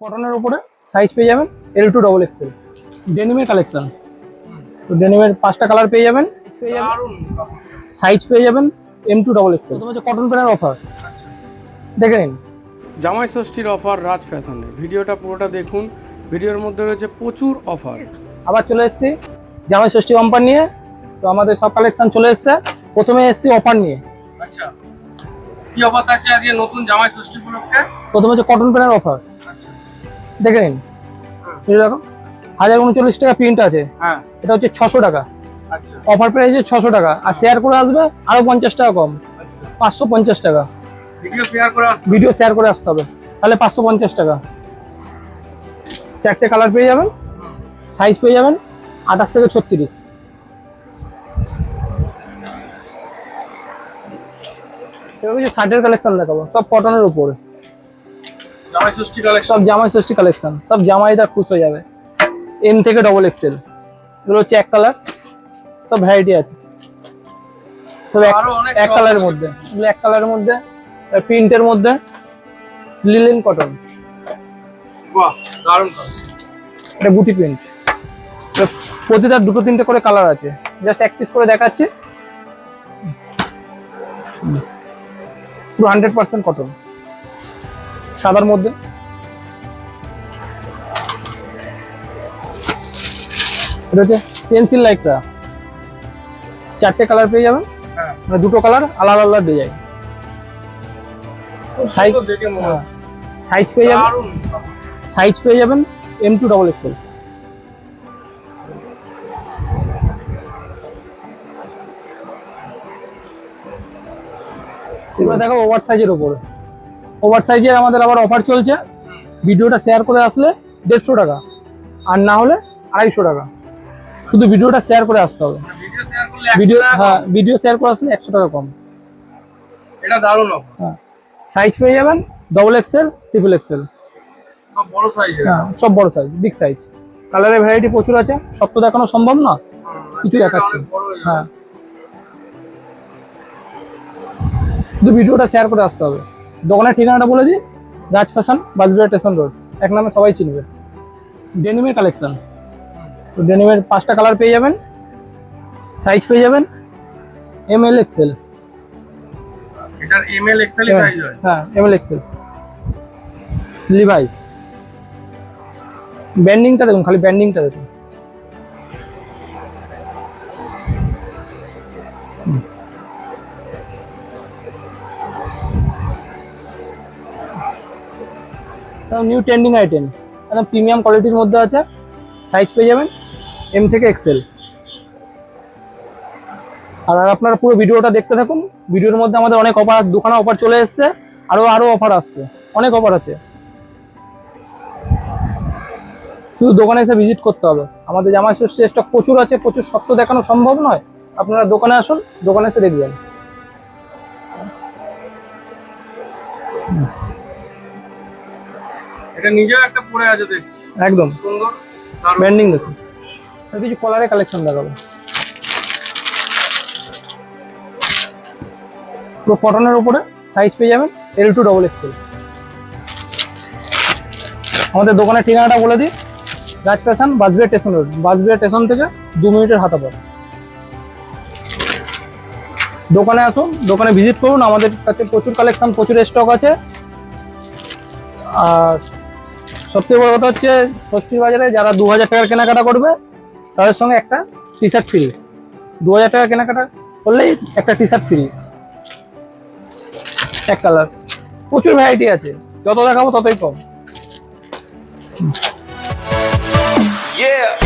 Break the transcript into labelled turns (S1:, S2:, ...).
S1: কটনের উপরে সাইজ পেয়ে যাবেন এল টু ডবল এক্সেল ডেনিমের কালেকশন তো ডেনিমের পাঁচটা কালার পেয়ে যাবেন। পেয়ে যাবেন সাইজ পেয়ে যাবেন এম টু ডবল এক্সেল তোমার হচ্ছে কটন প্যানের অফার দেখে নিন।
S2: জামাই ষষ্ঠীর অফার রাজ ফ্যাশনে ভিডিওটা পুরোটা দেখুন। ভিডিওর মধ্যে রয়েছে প্রচুর অফার
S1: আবার চলে এসেছি জামাই ষষ্ঠী অম্পার নিয়ে। তো আমাদের সব কালেকশন চলে এসেছে। প্রথমে এসেছি অফার নিয়ে।
S2: আচ্ছা। কি অফার থাকছে আজকে নতুন জামাই ষষ্ঠী উপলক্ষে?
S1: প্রথমে হচ্ছে কটন প্যানের অফার দেখে নিন। দেখো হাজার উনচল্লিশ টাকা প্রিন্ট আছে।
S2: হ্যাঁ।
S1: এটা হচ্ছে ছশো টাকা।
S2: আচ্ছা।
S1: অফার প্রাইসে ছশো টাকা। আর শেয়ার করে আসবে আরও পঞ্চাশ টাকা কম।
S2: আচ্ছা।
S1: পাঁচশো পঞ্চাশ টাকা।
S2: ভিডিও শেয়ার করে আসতে
S1: ভিডিও শেয়ার করে আসতে হবে। তাহলে পাঁচশো পঞ্চাশ টাকা। চারটে কালার পেয়ে যাবেন। সাইজ পেয়ে যাবেন আঠাশ থেকে ছত্রিশ। এবার কিছু শার্টের কালেকশন দেখাবো। সব কটনের উপরে। সব জামাই ষষ্ঠী কালেকশন সব জামাইটা খুশ হয়ে যাবে। এম থেকে ডবল এক্সেল এগুলো হচ্ছে এক কালার সব ভ্যারাইটি আছে। সব এক- কালারের মধ্যে। এগুলো এক কালারের মধ্যে। প্রিন্টের মধ্যে লিলেন কটন
S2: বাহ দারুণ
S1: এটা গুটি প্রিন্ট প্রতিটা দুটো তিনটে করে কালার আছে। জাস্ট এক পিস করে দেখাচ্ছি। পুরো হান্ড্রেড পার্সেন্ট কটন সাদার মধ্যে। এটা হচ্ছে পেন্সিল লাইকটা চারটে কালার পেয়ে যাবেন।
S2: হ্যাঁ।
S1: মানে দুটো কালার আলাদা আলাদা ডিজাইন সাইজ
S2: মনে হচ্ছে।
S1: সাইজ পেয়ে যাবেন। সাইজ পেয়ে যাবেন এম টু ডবল এক্সেল এবার দেখো ওভার সাইজের উপরে। ওভার সাইজের আমাদের আবার অফার চলছে। ভিডিওটা শেয়ার করে আসলে দেড়শো টাকা আর না হলে আড়াইশো টাকা। শুধু ভিডিওটা শেয়ার করে আসতে হবে।
S2: ভিডিও
S1: হ্যাঁ ভিডিও শেয়ার করে আসলে একশো টাকা কম।
S2: এটা দারুণ
S1: হ্যাঁ সাইজ পেয়ে যাবেন ডবল এক্সেল ট্রিপল এক্সেল
S2: সব বড় সাইজের
S1: হ্যাঁ সব বড় সাইজ বিগ সাইজ কালারের ভ্যারাইটি প্রচুর আছে সব তো দেখানো সম্ভব না। কিছু দেখাচ্ছি। হ্যাঁ শুধু ভিডিওটা শেয়ার করে আসতে হবে। দোকানের ঠিকানাটা বলে দিই রাজ ফ্যাশন বাজবিরা স্টেশন রোড। এক নামে সবাই চিনবে। ডেনিমের কালেকশন তো ডেনিমের পাঁচটা কালার পেয়ে যাবেন সাইজ পেয়ে যাবেন এম এল এক্সেল
S2: এটার এম এল এক্সেল সাইজ হয়?
S1: হ্যাঁ এম এল এক্সেল লিভাইস ব্যান্ডিংটা দেখুন খালি ব্যান্ডিংটা দেখুন। নিউ ট্রেন্ডিং আইটেম একদম প্রিমিয়াম কোয়ালিটির মধ্যে আছে। সাইজ পেয়ে যাবেন এম থেকে এক্সেল আর আপনারা পুরো ভিডিওটা দেখতে থাকুন। ভিডিওর মধ্যে আমাদের অনেক অফার দুখানা অফার চলে এসছে। আরও আরও অফার আসছে। অনেক অফার আছে। শুধু দোকানে এসে ভিজিট করতে হবে। আমাদের জামা ষষ্ঠী স্টক প্রচুর আছে, প্রচুর সত্য দেখানো সম্ভব নয়। আপনারা দোকানে আসুন, দোকানে এসে দেখবেন।
S2: এটা নিজেও একটা পরে আছে দেখছি।
S1: একদম।
S2: সুন্দর দারুণ।
S1: ব্যান্ডিং দেখুন। কিছু কলারের কালেকশন দেখাবো। পুরো কটনের উপরে সাইজ পেয়ে যাবেন এল টু ডবল এক্সেল আমাদের দোকানের ঠিকানাটা বলে দিই। Raj fashion Basbia station road Basbia station থেকে দু মিনিটের হাতা পর দোকানে আসুন দোকানে ভিজিট করুন। আমাদের কাছে প্রচুর কালেকশন প্রচুর স্টক আছে। আর সবথেকে বড় কথা হচ্ছে, ষষ্ঠীর বাজারে যারা দু হাজার টাকার কেনাকাটা করবে, তাদের সঙ্গে একটা টি শার্ট ফ্রি দু হাজার টাকা কেনাকাটা করলেই একটা টি শার্ট ফ্রি এক কালার প্রচুর ভ্যারাইটি আছে। যত দেখাবো ততই কম।
S3: Yeah.